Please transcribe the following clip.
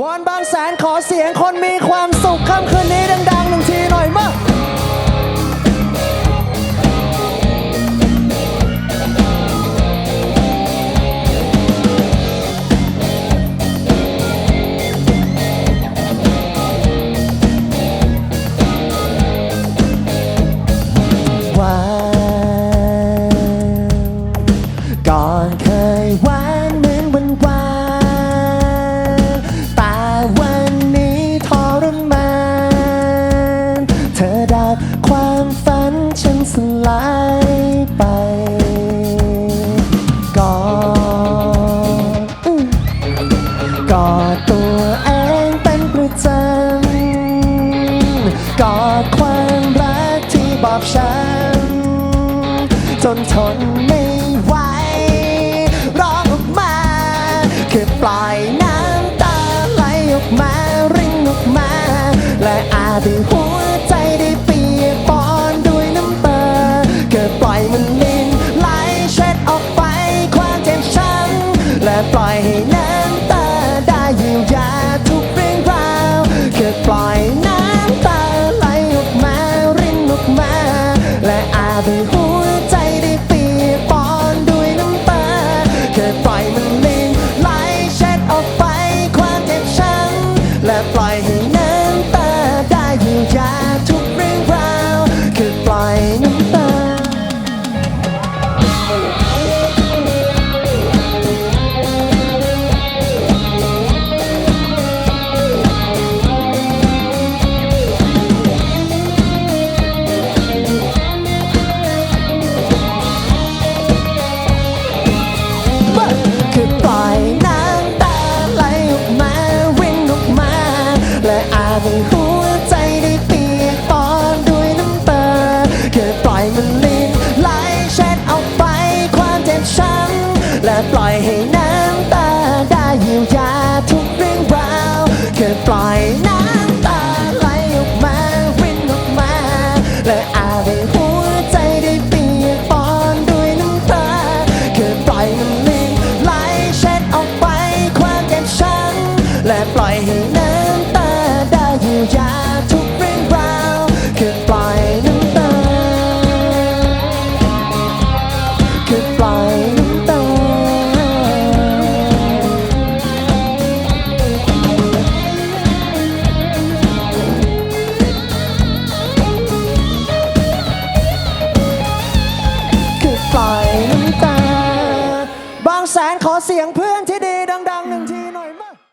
วอนบางแสนขอเสียงคนมีความสุขค่ำคืนนี้ดังๆหนึ่งทีหน่อยมาว้า อกอดตัวเองเป็นประจำกอดความรักที่บอบช้ำจนทนไม่ไหวร้องออกมา คือปล่อยน้ำตาไหลออกมารินออกมา และอาจได้หัวใจได้เปียกปอนด้วยน้ำตาเกิดปล่อยมันลินไหลเช็ดออกไปความเจ็บช้ำและปล่อยให้น้ำ ปล่อยให้น้ำตาได้เยียวยาทุกเรื่องราวคือปล่อยน้ำตาไหลออกมาวิ่งออกมา และอาจให้หัวใจได้เปียกปอนด้วยน้ำตาคือปล่อยมันลินไหลเช็ดออกไปความเจ็บช้ำและปล่อยให้